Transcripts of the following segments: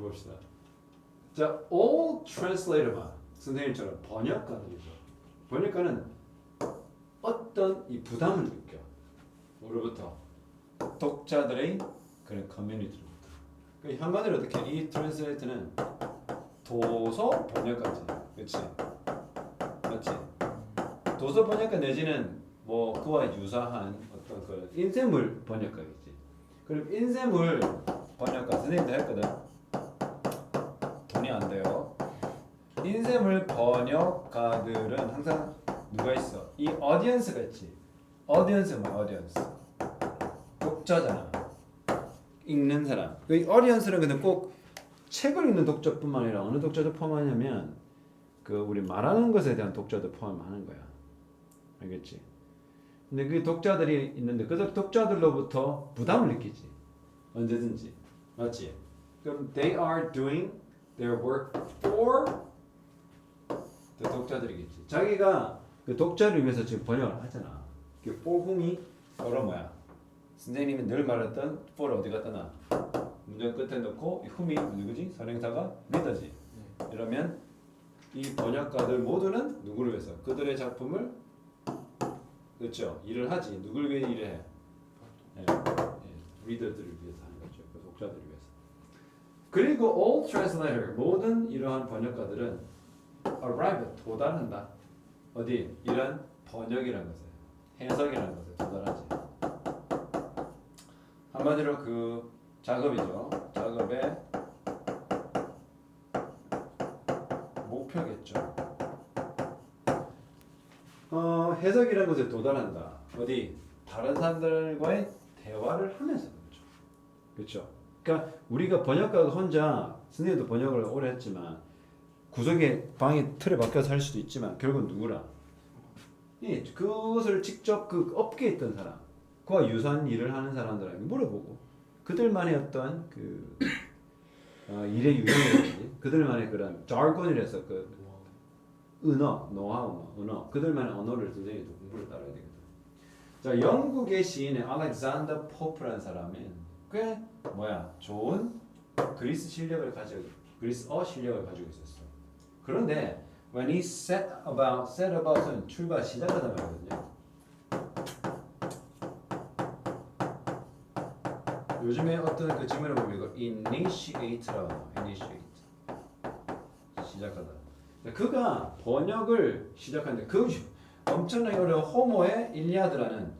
자 봅시다. 자, all translator만 선생님처럼 번역가들이죠. 번역가는 어떤 이 부담을 느껴. 우리부터 독자들의 그런 커뮤니티로부터. 그 한마디로 어떻게 이 트랜스레이터는 도서 번역가지, 그렇지? 맞지? 도서 번역가 내지는 뭐 그와 유사한 어떤 그 인쇄물 번역가겠지. 그럼 인쇄물 번역가 선생님도 했거든. 돈이 안 돼요. 인쇄물 번역가들은 항상 누가 있어? 이 어디언스가 있지. 어디언스 뭐야? 어디언스. 독자잖아. 읽는 사람. 이 어디언스는 근데 꼭 책을 읽는 독자뿐만 아니라 어느 독자도 포함하냐면 그 우리 말하는 것에 대한 독자도 포함하는 거야. 알겠지? 근데 그 독자들이 있는데 그 독자들로부터 부담을 느끼지. 언제든지. 맞지? 그럼 they are doing their work for the 독자들이겠지. 자기가 그 독자를 위해서 지금 번역을 하잖아. 그 for whom이 바로 뭐야? 선생님이 늘 말했던 for 어디 갖다 놔? 문장 끝에 넣고 이 whom이 누구지? 선행사가 리더지. 이러면 이 번역가들 모두는 누구를 위해서? 그들의 작품을 그렇죠. 일을 하지. 누굴 위해 일을 해? 예, 예, 리더들을 위해서 하는 거죠. 그 독자들을 위해서. 그리고 all translator 모든 이러한 번역가들은 arrive 도달한다. 어디 이런 번역이라는 것에 해석이라는 것에 도달하지. 한마디로 그 작업이죠. 작업의 목표겠죠. 어, 해석이라는 것에 도달한다. 어디 다른 사람들과의 대화를 하면서 그렇죠. 그렇죠. 그러니까 우리가 번역가가 혼자 선생님도 번역을 오래 했지만 구석에 방에 틀에 박혀서 할 수도 있지만 결국 누구라? 예, 그것을 직접 그 업계에 있던 사람, 그와 유사한 일을 하는 사람들에게 물어보고 그들만의 어떤 그 어, 일의 유형이라든지 그들만의 그런 jargon이라서 그 은어, 노하우, 뭐, 언어, 그들만의 언어를 또 공부를 따라야 되거든. 자, 영국의 시인의 알렉산더 포프라는 사람은 꽤 뭐야 좋은 그리스 실력을 가지고 그리스어 실력을 가지고 있었어. 그런데 when he set about set about은 출발 시작하다 말이거든요. 요즘에 어떤 그 질문을 보면 이거 initiate라고 initiate 시작하다. 그가 번역을 시작하는데 그 엄청나게 어려운 호모의 일리아드라는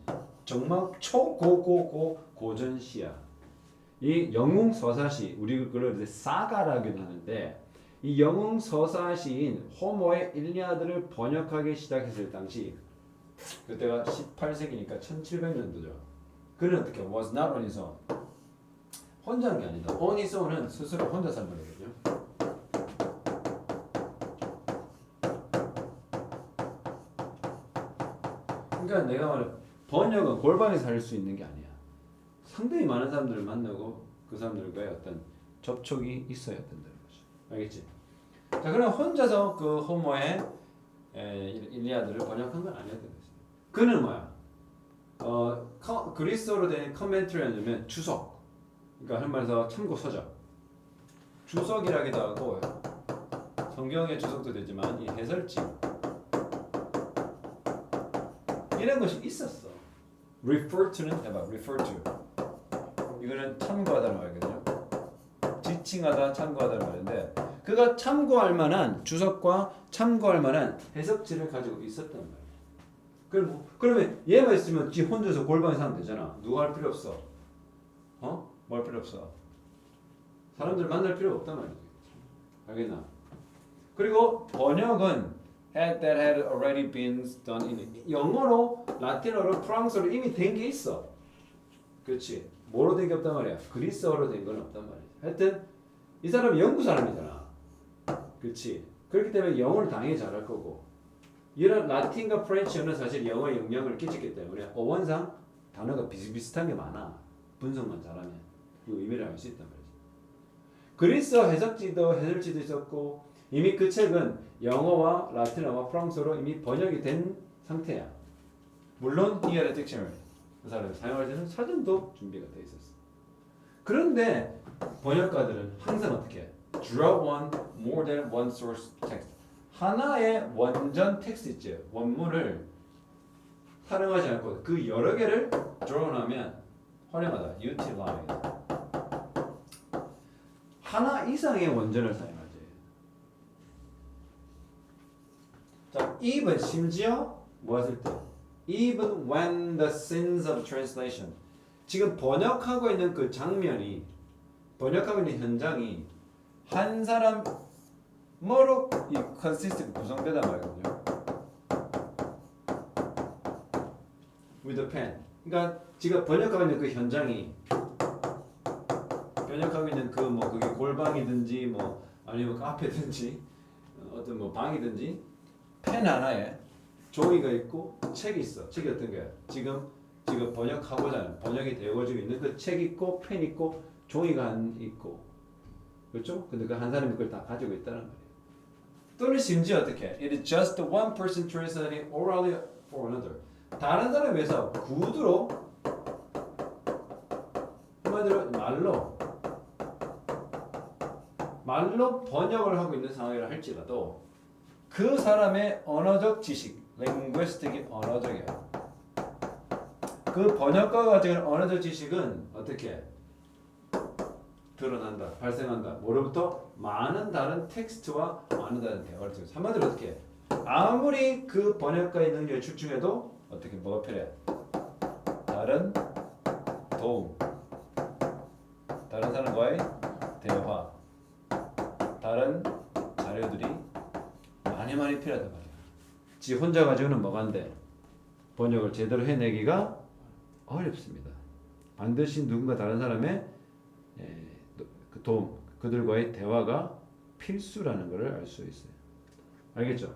정말 초고고고 고전 시야. 이 영웅 서사시 우리 그걸 이제 사가라기도 하는데 이 영웅 서사시인 호모의 일리아드를 번역하기 시작했을 당시 그때가 18세기니까 1700년도죠. 그는 어떻게 was not on his own 혼자 하는 게 아니다. on his own은 스스로 혼자 산 거거든요. 그러니까 내가 말해 번역은 골방에서 할수 있는 게 아니야. 상당히 많은 사람들을 만나고 그 사람들과의 어떤 접촉이 있어야 된다는 거지. 알겠지? 자, 그럼 혼자서 그 호모의 에, 일리아드를 번역한 건 아니었던 거지. 그는 뭐야? 어, 커, 그리스어로 된 커멘트리냐면 주석. 그러니까 한 말해서 참고 서적. 주석이라기도 하고 성경의 주석도 되지만 이 해설집 이런 것이 있었어. refer to는 해봐. refer to. 이거는 참고하다는 말이거든요. 지칭하다, 참고하다는 말인데 그가 참고할 만한 주석과 참고할 만한 해석지를 가지고 있었단 말이야. 그럼 뭐- 그러면 얘만 있으면 지 혼자서 골방에서 하면 되잖아. 누가 할 필요 없어. 어? 뭐 할 필요 없어. 사람들 만날 필요 없단 말이지. 알겠나? 그리고 번역은 had that had already been done in 영어로, 라틴어로, 프랑스어로 이미 된 게 있어. 그렇지. 뭐로 된 게 없단 말이야. 그리스어로 된 건 없단 말이야. 하여튼 이 사람이 영국 사람이잖아. 그렇지. 그렇기 때문에 영어를 당연히 잘할 거고 이런 라틴과 프렌치어는 사실 영어에 영향을 끼쳤기 때문에 어원상 단어가 비슷비슷한 게 많아. 분석만 잘하면 그 의미를 알 수 있단 말이지. 그리스어 해석지도 해설지도 있었고 이미 그 책은 영어와 라틴어와 프랑스어로 이미 번역이 된 상태야. 물론 디아레 딕셔너리 그 사람이 사용할 때는 사전도 준비가 돼 있었어. 그런데 번역가들은 항상 어떻게 해? draw one more than one source text. 하나의 원전 텍스트 있죠. 원문을 활용하지 않고 그 여러 개를 draw하면 활용하다. Utilize. 하나 이상의 원전을 사용하지. 자 even 심지어 무엇을 때 even when the sins of translation 지금 번역하고 있는 그 장면이 번역하고 있는 현장이 한 사람 뭐로 이 컨시스트가 구성되단 말이거든요. with a pen. 그러니까 지금 번역하고 있는 그 현장이 번역하고 있는 그 뭐 그게 골방이든지 뭐 아니면 카페든지 어떤 뭐 방이든지 펜 하나에 종이가 있고 책이 있어. 책이 어떤 거야? 지금 지금 번역하고자 하는 번역이 되어지고 있는 그 책 있고 펜 있고 종이가 한 있고 그렇죠? 근데 그 한 사람이 그걸 다 가지고 있다는 말이에요. 또는 심지어 어떻게? It is just one person translating orally for another. 다른 사람에 비해서 구두로 한마디로 말로 말로 번역을 하고 있는 상황이라 할지라도 그 사람의 언어적 지식, linguistic이 언어적이야. 그 가지고 있는 언어적 지식은 어떻게 드러난다, 발생한다. 뭐로부터 많은 다른 텍스트와 많은 다른 대화를 통해서 한마디로 어떻게 아무리 그 번역가의 능력이 출중해도 어떻게 뭐가 필요해? 다른 도움, 다른 사람과의 대화, 다른 자료들이 많이 많이 필요하단 말이야. 지 혼자 가지고는 돼? 번역을 제대로 해내기가 어렵습니다. 반드시 누군가 다른 사람의 에, 그 도움, 그들과의 대화가 필수라는 것을 알 수 있어요. 알겠죠?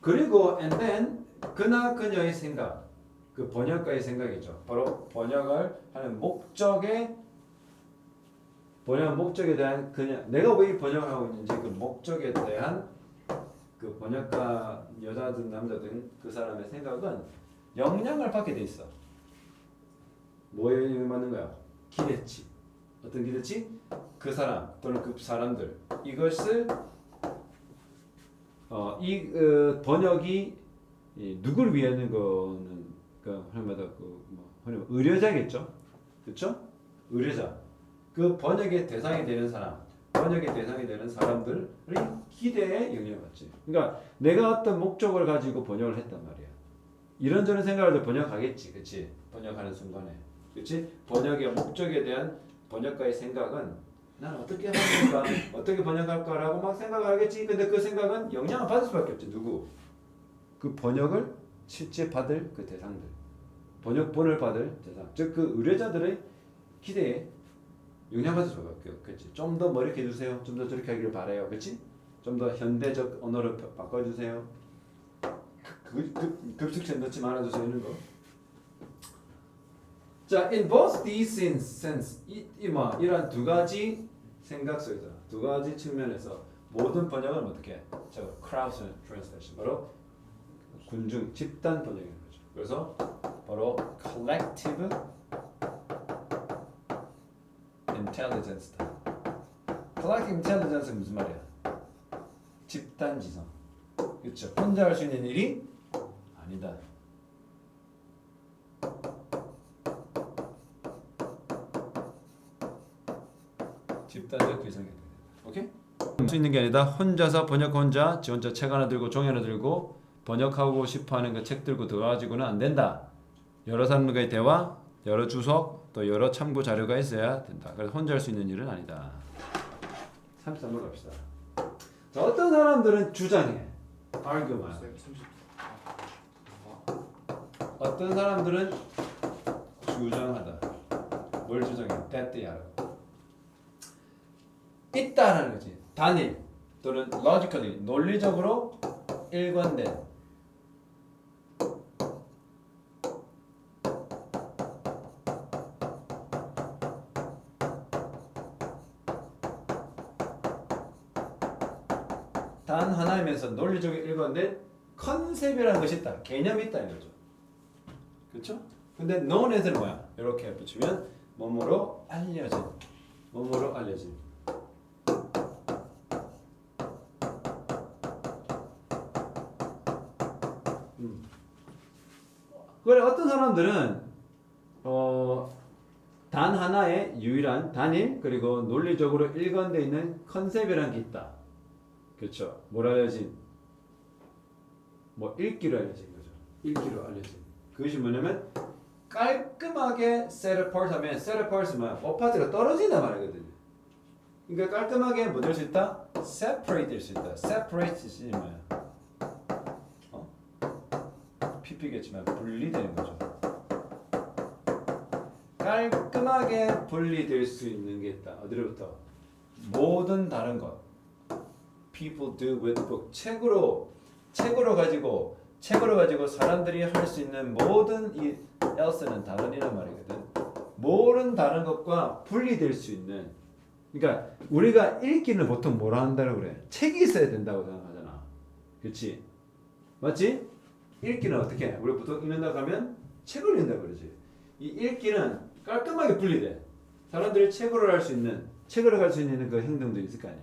그리고 and then 그나 그녀의 생각, 그 번역가의 생각이죠. 바로 번역을 하는 목적에 번역 목적에 대한 그냥 내가 왜이 번역을 하고 있는지 그 목적에 대한 그 번역가 여자든 남자든 그 사람의 생각은 영향을 받게 돼 있어. 뭐에 영향을 받는 거야? 기대치. 어떤 기대치? 그 사람 또는 그 사람들 이것을 어, 이 어, 번역이 이, 누구를 위하는 거는 그 하나마다 그뭐 의뢰자겠죠, 그렇죠? 의뢰자 그 번역의 대상이 되는 사람, 번역의 대상이 되는 사람들의 기대에 영향을 받지. 그러니까 내가 어떤 목적을 가지고 번역을 했단 말이야. 이런저런 생각을 해 번역하겠지, 그렇지? 번역하는 순간에, 그렇지? 번역의 목적에 대한 번역가의 생각은 난 어떻게 하니까 어떻게 번역할까라고 막 생각을 하겠지. 근데 그 생각은 영향을 받을 수밖에 없지. 누구? 그 번역을 실제 받을 그 대상들, 번역본을 받을 대상, 즉 그 의뢰자들의 기대에 영향받을 수밖에 없겠지. 좀더 머리게 해주세요. 좀 더 저렇게 하기를 바래요. 그렇지? 좀 더 현대적 언어로 바- 바꿔주세요. 그, 그, 급식체 넣지 말아주세요. 이런 거. 자, in both these sense, sense 이, 이 뭐 이런 두 가지 생각 속에서 두 가지 측면에서 모든 번역은 어떻게? 해? 저 crowd translation 바로 군중 집단 번역인 거죠. 그래서 바로 collective intelligence다. collective intelligence는 무슨 말이야? 집단 지성. 그렇죠. 혼자 할 수 있는 일이 아니다. 집단적 된다. 오케이? 수 있는 게 아니다. 혼자서 번역 혼자 지 혼자 책 하나 들고 종이 하나 들고 번역하고 싶어하는 그 책 들고 들어가지고는 안 된다. 여러 사람과의 대화, 여러 주석, 또 여러 참고 자료가 있어야 된다. 그래서 혼자 할 수 있는 일은 아니다. 33번 갑시다. 자, 어떤 사람들은 주장해. argument. 어떤 사람들은 주장하다. 뭘 주장해? 때때야라고. 있다라는 거지. 단일 또는 logically 논리적으로 일관된 논리적으로 일관된 컨셉이라는 것이 있다. 개념이 있다 이거죠. 그렇죠? 근데 knownas는 뭐야? 이렇게 붙이면 뭐뭐로 알려진 뭐뭐로 알려짐. 음. 그래 어떤 사람들은 어, 단 하나의 유일한 단일 그리고 논리적으로 일관되어 있는 컨셉이라는 게 있다. 그렇죠. 뭘 알려진? 뭐 읽기로 알려진 거죠. 읽기로 알려진. 그것이 뭐냐면 깔끔하게 set 하면 set apart은 뭐야? 어파트가 떨어진단 말이거든요. 그러니까 깔끔하게 뭐 될 수 있다? separate 될 수 있다. separate 이 뭐야? 어? PP겠지만 분리되는 거죠. 깔끔하게 분리될 수 있는 게 있다. 어디로부터? 모든 다른 것. People do with book. 책으로 책으로 가지고 책으로 가지고 사람들이 할 수 있는 모든 이 else는 다른이란 말이거든. 모든 다른 것과 분리될 수 있는. 그러니까 우리가 읽기는 보통 뭐라 한다고 그래? 책이 있어야 된다고 생각하잖아. 그렇지? 맞지? 읽기는 어떻게? 해? 우리 보통 읽는다고 하면 책을 읽는다 그러지. 이 읽기는 깔끔하게 분리돼. 사람들이 책으로 할 수 있는 책으로 갈수 있는 그 행동도 있을 거 아니야.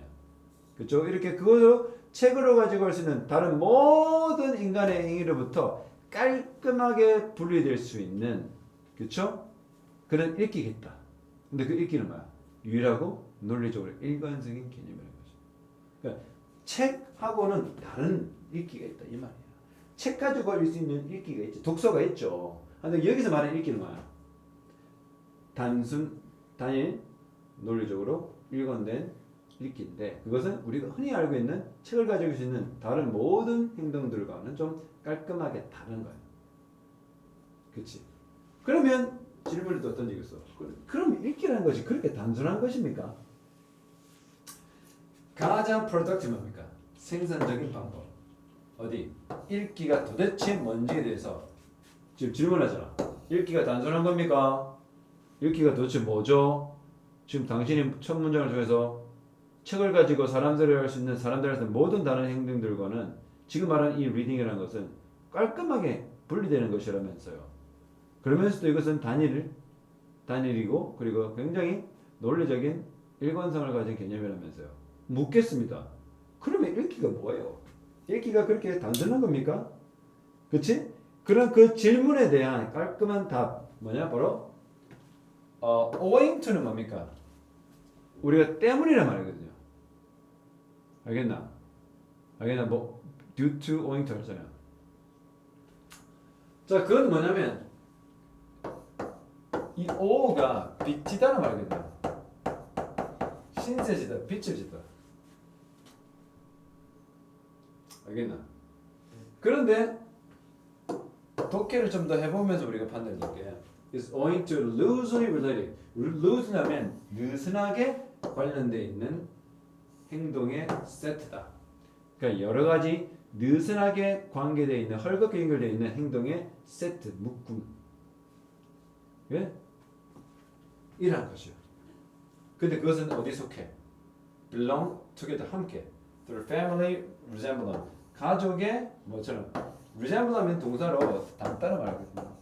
그렇죠? 이렇게 그것으로 책으로 가지고 할 수 있는 다른 모든 인간의 행위로부터 깔끔하게 분리될 수 있는 그렇죠? 그런 읽기겠다. 근데 그 읽기는 뭐야? 유일하고 논리적으로 일관적인 개념이라는 거죠. 그러니까 책하고는 다른 읽기가 있다 이 말이야. 책 가지고 할수 있는 읽기가 있지. 독서가 있죠. 근데 여기서 말하는 읽기는 뭐야? 단순 단일 논리적으로 일관된 읽기인데 그것은 우리가 흔히 알고 있는 책을 가지고 있는 다른 모든 행동들과는 좀 깔끔하게 다른 거예요. 그렇지? 그러면 질문을 또 던지겠어. 그럼 읽기라는 것이 그렇게 단순한 것입니까? 가장 프로덕티브 뭡니까? 생산적인 방법. 어디? 읽기가 도대체 뭔지에 대해서 지금 질문하잖아. 읽기가 단순한 겁니까? 읽기가 도대체 뭐죠? 지금 당신이 첫 문장을 통해서 책을 가지고 사람들이 할수 있는 사람들한테 는 모든 다른 행동들과는 지금 말하는 이 리딩이라는 것은 깔끔하게 분리되는 것이라면서요. 그러면서도 이것은 단일 단일이고 그리고 굉장히 논리적인 일관성을 가진 개념이라면서요. 묻겠습니다. 그러면 읽기가 뭐예요? 읽기가 그렇게 단순한 겁니까? 그치? 그런 그 질문에 대한 깔끔한 답 뭐냐 바로 어, owing to는 뭡니까? 우리가 때문이란 말이거든요. 알겠나? 알겠나? 뭐 due to owing to 하잖아요. 자, 그건 뭐냐면 이 o가 빛이다는 말이거든요. 신세지다, 빛을 지다. 알겠나? 그런데 독해를 좀 더 해보면서 우리가 판단해 볼게요. is owing to loosely related. loose하면 느슨하게 관련돼 있는 행동의 세트다. 그러니까 여러 가지 느슨하게 관계되어 있는 헐겁게 연결되어 있는 행동의 세트 묶음. 예? 이라는 것이요. 근데 그것은 어디 속해? belong together 함께. through family resemblance. 가족의 뭐처럼 resemble하면 동사로 닮다는 말이거든요.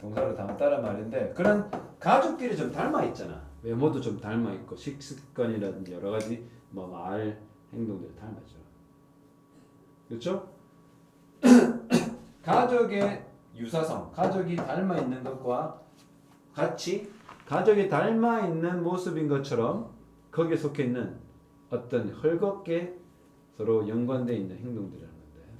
동사로 닮다는 말인데 그런 가족끼리 좀 닮아 있잖아. 외모도 좀 닮아 있고 식습관이라든지 여러 가지 뭐 말 행동들 닮아 있잖아. 그렇죠? 가족의 유사성, 가족이 닮아 있는 것과 같이 가족이 닮아 있는 모습인 것처럼 거기에 속해 있는 어떤 헐겁게 서로 연관되어 있는 행동들이라는 건데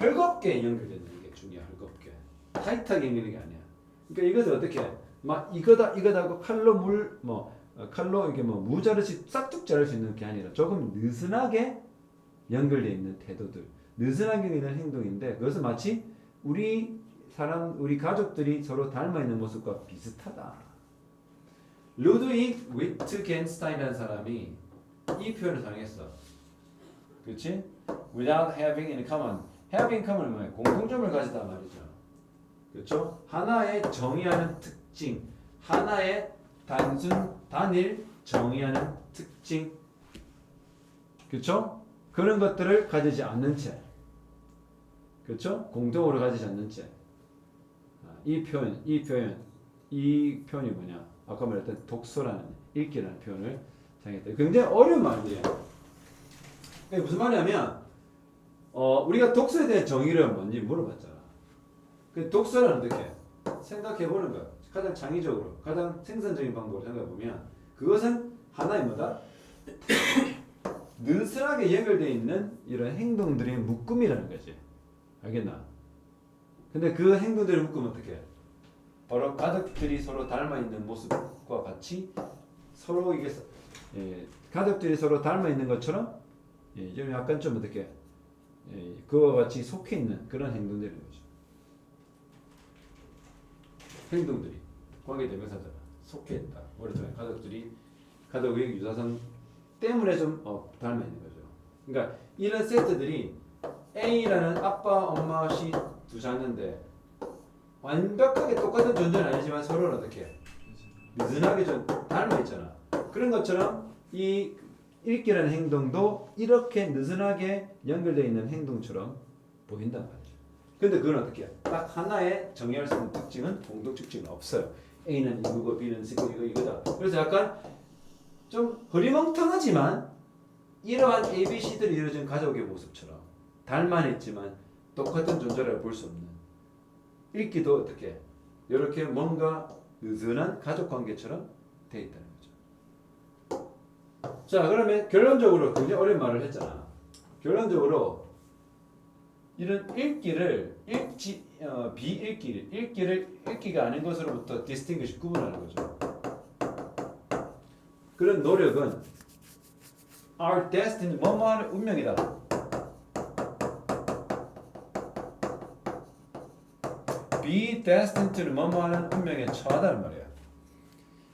헐겁게 연결되는 게 중요해 헐겁게 타이트하게 연결되는 게 아니야 그러니까 이것을 어떻게 해? 막 이거다 이거다 하고 칼로 물 뭐 칼로 이렇게 뭐 무자르시 싹둑 자를 수 있는 게 아니라 조금 느슨하게 연결되어 있는 태도들 느슨하게 있는 행동인데 그것은 마치 우리 사람 우리 가족들이 서로 닮아 있는 모습과 비슷하다. 루드윅 위트겐스타인이라는 사람이 이 표현을 사용했어. 그렇지? Without having in common. having in common 뭐야? 공통점을 가지다 말이죠. 그렇죠? 하나의 정의하는 특 징, 하나의 단순 단일 정의하는 특징. 그렇죠? 그런 것들을 가지지 않는 채. 그렇죠? 공통으로 가지지 않는 채. 아, 이 표현, 이 표현 이 표현이 뭐냐? 아까 말했던 독서라는 읽기라는 표현을 사용했다. 굉장히 어려운 말이에요. 그게 무슨 말이냐면 어, 우리가 독서에 대한 정의를 뭔지 물어봤잖아. 그 독서는 어떻게 생각해 보는 거. 가장 창의적으로, 가장 생산적인 방법으로 생각해 보면 그것은 하나의 뭐다? 느슨하게 연결되어 있는 이런 행동들의 묶음이라는 거지. 알겠나? 근데 그 행동들의 묶음 어떻게? 바로 가족들이 서로 닮아 있는 모습과 같이 서로 이게 서- 예, 가족들이 서로 닮아 있는 것처럼 예, 좀 약간 좀 어떻게 예, 그와 같이 속해 있는 그런 행동들인 거죠. 행동들이 관계 대명사잖아. 속해 있다. 오랫동안 가족들이 가족의 유사성 때문에 좀 어, 닮아 있는 거죠. 그러니까 이런 세트들이 A라는 아빠, 엄마, 시두 자녀인데 완벽하게 똑같은 존재는 아니지만 서로는 어떻게 느슨하게 좀 닮아 있잖아. 그런 것처럼 이 읽기라는 행동도 이렇게 느슨하게 연결되어 있는 행동처럼 보인단 말이죠. 근데 그건 어떻게? 딱 하나의 정의할 수 있는 특징은 공동 특징은 없어요. A는 이거고 B는 이거 이거 이거다. 그래서 약간 좀 흐리멍텅하지만 이러한 A, B, C들이 이루어진 가족의 모습처럼 닮만 있지만 똑같은 존재라고 볼수 없는 읽기도 어떻게 이렇게 뭔가 느슨한 가족 관계처럼 돼 있다는 거죠. 자 그러면 결론적으로 굉장히 어려운 말을 했잖아. 결론적으로 이런 읽기를 읽지 어, 비읽기를 읽기를 읽기가 아닌 것으로부터 distinguish 구분하는 거죠. 그런 노력은 our destiny 뭐뭐하는 운명이다. be destined to는 뭐뭐하는 운명에 처하다는 말이야.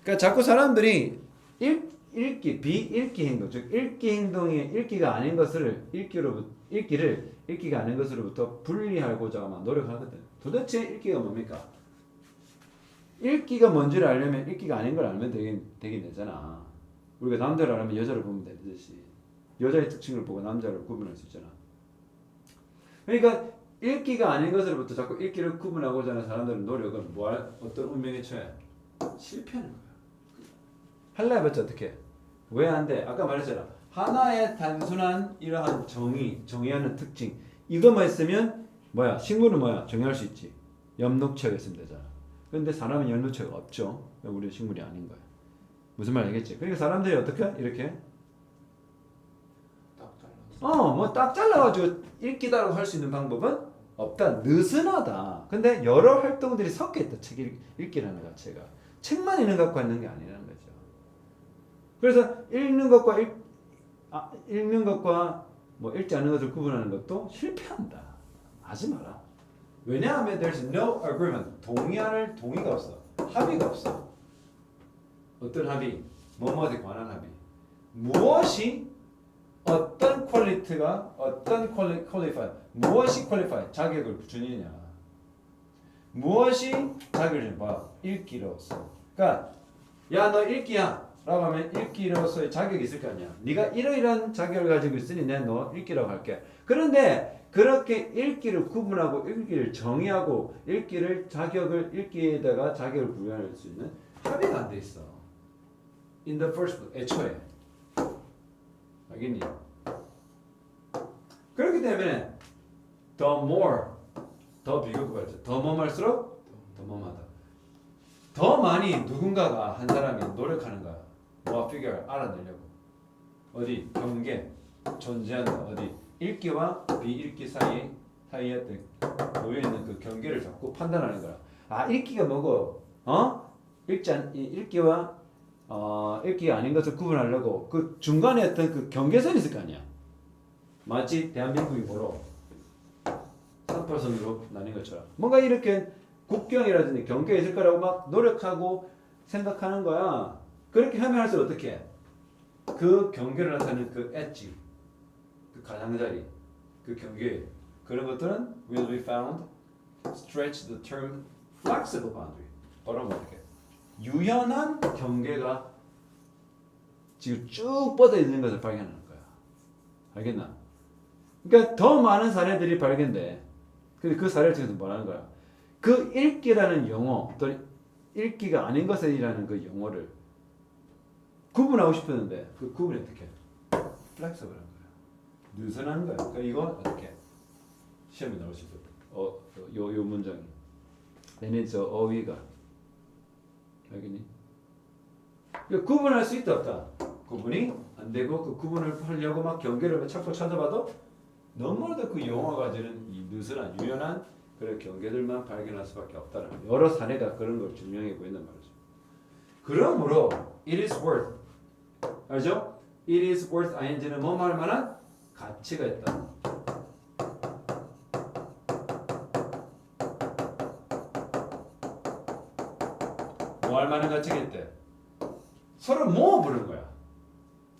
그러니까 자꾸 사람들이 읽, 읽기, 비읽기 행동, 즉 읽기 행동이 읽기가 아닌 것을 읽기로 읽기를 읽기가 아닌 것으로부터 분리하고자 노력하거든. 도대체 읽기가 뭡니까? 읽기가 뭔지를 알려면 읽기가 아닌 걸 알면 되긴 되긴 되잖아. 우리가 남자를 알면 여자를 보면 되듯이 여자의 특징을 보고 남자를 구분할 수 있잖아. 그러니까 읽기가 아닌 것으로부터 자꾸 읽기를 구분하고자 하는 사람들은 노력은 뭐 할, 어떤 운명에 처해? 실패하는 거야. 할라 해봤자 어떻게? 왜 안 돼? 아까 말했잖아. 하나의 단순한 이러한 정의, 정의하는 특징 이것만 있으면 뭐야? 식물은 뭐야? 정의할 수 있지. 엽록체가 있으면 되잖아. 근데 사람은 엽록체가 없죠. 우리 식물이 아닌 거야. 무슨 말 알겠지? 그러니까 사람들이 어떻게 이렇게 딱 잘라. 어, 뭐 딱 잘라가지고 읽기다라고 할 수 있는 방법은 없다. 느슨하다. 근데 여러 활동들이 섞여 있다. 책 읽, 읽기라는 자체가 책만 읽는 것과 있는 게 아니라는 거죠. 그래서 읽는 것과 읽, 아, 읽는 것과 뭐 읽지 않는 것을 구분하는 것도 실패한다. 하지 마라. 왜냐하면 there's no agreement. 동의할 동의가 없어. 합의가 없어. 어떤 합의? 뭐뭐에 관한 합의. 무엇이 어떤 퀄리티가 어떤 퀄리 퀄리파이 무엇이 퀄리파이 자격을 주느냐 무엇이 자격을 봐 뭐, 읽기로서 그러니까 야 너 읽기야 라고 하면 읽기로서의 자격이 있을 거 아니야. 네가 이러이러한 자격을 가지고 있으니 내가 너 읽기라고 할게. 그런데 그렇게 읽기를 구분하고 읽기를 정의하고 읽기를 자격을 읽기에다가 자격을 부여할 수 있는 합의가 안 돼 있어. In the first 애초에. 알겠니? 그렇기 때문에 the more 더 발전 더 뭐할수록 더 뭐하다. 더 많이 누군가가 한 사람이 노력하는 거야 뭐 figure 알아내려고. 어디? 경계 존재한다. 어디? 읽기와 비읽기 사이 사이에 놓여 있는 그 경계를 잡고 판단하는 거야. 아 읽기가 뭐고? 어? 않 이- 읽기와 어 읽기가 아닌 것을 구분하려고 그 중간에 어떤 그 경계선이 있을 거 아니야. 마치 대한민국이 뭐로? 3%선으로 나뉜 것처럼. 뭔가 이렇게 국경이라든지 경계가 있을 거라고 막 노력하고 생각하는 거야 그렇게 하면 할수록 어떻게 해? 그 경계를 나타내는 그 엣지 그 가장자리 그 경계 그런 것들은 will be found stretch the term flexible boundary 바로 뭐 어떻게 유연한 경계가 지금 쭉 뻗어 있는 것을 발견하는 거야 알겠나? 그러니까 더 많은 사례들이 발견돼. 근데 그 사례를 통해서 뭐라는 거야? 그 읽기라는 용어, 또 읽기가 아닌 것이라는 그 용어를 구분하고 싶었는데 그 구분이 어떻게? 플렉서블한 거야. 느슨한 거야. 그러니까 이거 어떻게? 시험에 나올 수 있어. 어, 요, 요 문장이. 얘는 저 어휘가. 알겠니? 그러니까 구분할 수 있다 없다. 구분이 안 되고 그 구분을 하려고 막 경계를 찾고 찾아봐도 너무나도 그 용어가 가지는 이 느슨한 유연한 그런 경계들만 발견할 수밖에 없다는. 여러 사례가 그런 걸 증명해 보인단 말이죠. 그러므로 it is worth 알죠? it is worth ing는 뭐말 만한 가치가 있다. 뭐 할 만한 가치가 있대. 서로 모아 보는 거야.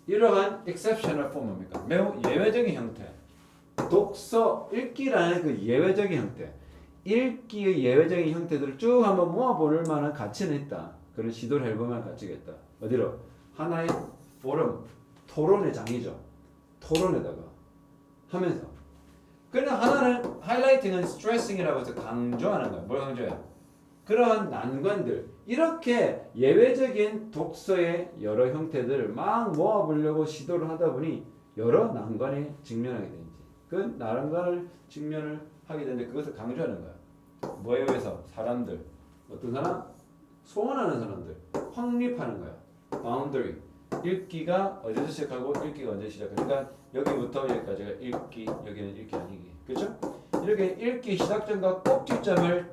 이러한 exceptional form 뭡니까? 매우 예외적인 형태. 독서 읽기라는 그 예외적인 형태. 읽기의 예외적인 형태들을 쭉 한번 모아볼 만한 가치는 있다. 그런 시도를 해볼 만한 가치가 있다. 어디로? 하나의 포럼, 토론의 장이죠. 토론에다가 하면서. 그러나 하나는 하이라이팅은 스트레싱이라고 해서 강조하는 거야. 뭘 강조해? 그러한 난관들 이렇게 예외적인 독서의 여러 형태들을 막 모아보려고 시도를 하다 보니 여러 난관에 직면하게 되는지 그 난관을 직면을 하게 되는데 그것을 강조하는 거야. 뭐에 의해서 사람들 어떤 사람 소원하는 사람들 확립하는 거야. Boundary 읽기가 어디서 시작하고 읽기가 언제 시작하고 그러니까 여기부터 여기까지가 읽기 여기는 읽기 아니기 그렇죠? 이렇게 읽기 시작점과 꼭지점을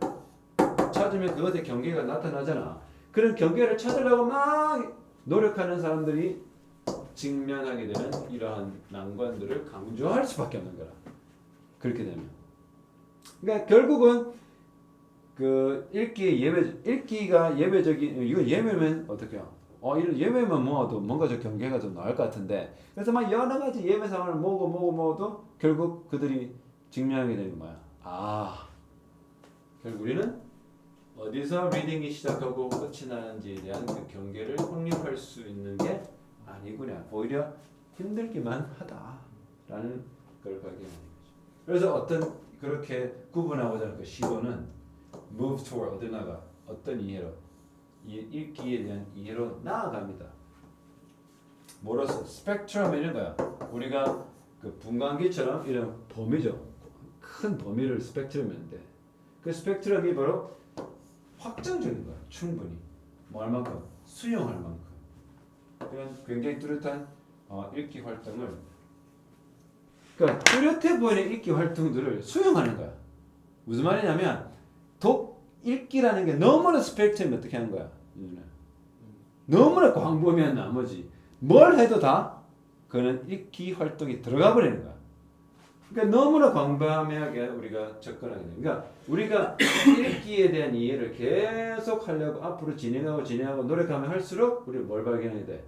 찾으면 그것의 경계가 나타나잖아. 그런 경계를 찾으려고 막 노력하는 사람들이 직면하게 되는 이러한 난관들을 강조할 수밖에 없는 거라. 그렇게 되면. 그러니까 결국은 그 읽기의 예외 읽기가 예외적인 이거 예외면 어떻게요? 어 이런 예외만 모아도 뭔가 저 경계가 좀 나을 것 같은데 그래서 막 여러 가지 예외 상황을 모으고 모으고 모아도 결국 그들이 직면하게 되는 거야. 아 결국 우리는 어디서 리딩이 시작하고 끝이 나는지에 대한 그 경계를 확립할 수 있는 게 아니구나. 오히려 힘들기만 하다라는 걸 발견하는 거죠. 그래서 어떤 그렇게 구분하고자 하는 그 시도는 move toward 어디 나가 어떤 이해로 이 읽기에 대한 이해로 나아갑니다. 뭐로서 스펙트럼 이런 거야. 우리가 그 분광기처럼 이런 범위죠. 큰 범위를 스펙트럼인데 그 스펙트럼이 바로 확정적인 거야. 충분히 뭐 얼만큼 수용할 만큼 이런 굉장히 뚜렷한 어, 읽기 활동을 그러니까 뚜렷해 보이는 읽기 활동들을 수용하는 거야. 무슨 말이냐면 독 읽기라는 게 너무나 스펙트럼이 어떻게 하는 거야. 너무나 광범위한 나머지 뭘 해도 다 그는 읽기 활동이 들어가 버리는 거야. 그러니까 너무나 광범위하게 우리가 접근하게 돼. 그러니까 우리가 읽기에 대한 이해를 계속 하려고 앞으로 진행하고 진행하고 노력하면 할수록 우리 뭘 발견하게 돼?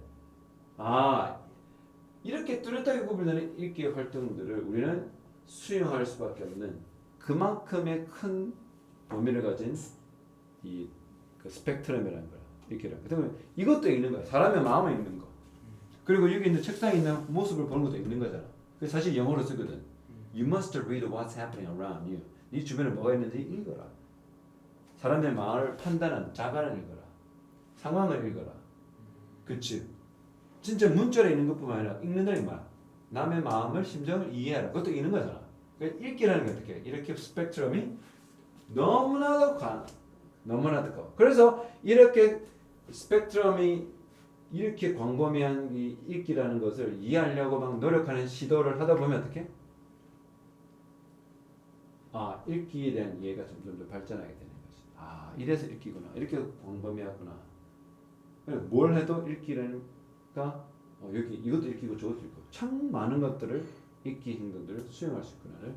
아 이렇게 뚜렷하게 구분되는 읽기 활동들을 우리는 수용할 수밖에 없는 그만큼의 큰 범위를 가진 이 그 스펙트럼이라는 거야. 읽기라. 그러면 이것도 읽는 거야. 사람의 마음을 읽는 거. 그리고 여기 있는 책상에 있는 모습을 보는 것도 읽는 거잖아. 그 사실 영어로 쓰거든. You must read what's happening around you. 네 주변에 뭐가 있는지 읽어라. 사람의 마음을 판단한 자간을 읽어라. 상황을 읽어라. 그치? 진짜 문자로 읽는 것뿐만 아니라 읽는다는 말. 남의 마음을 심정을 이해하라. 그것도 읽는 거잖아. 그러니까 읽기라는 게 어떻게? 해? 이렇게 스펙트럼이 너무나도 관, 너무나도 커. 그래서 이렇게 스펙트럼이 이렇게 광범위한 이 읽기라는 것을 이해하려고 막 노력하는 시도를 하다 보면 어떻게? 아 읽기에 대한 이해가 점점 더 발전하게 되는 거지. 아 이래서 읽기구나. 이렇게 광범위하구나. 뭘 해도 읽기라는가 어, 여기 이것도 읽히고 저것도 읽고 참 많은 것들을 읽기 행동들을 수용할 수 있구나를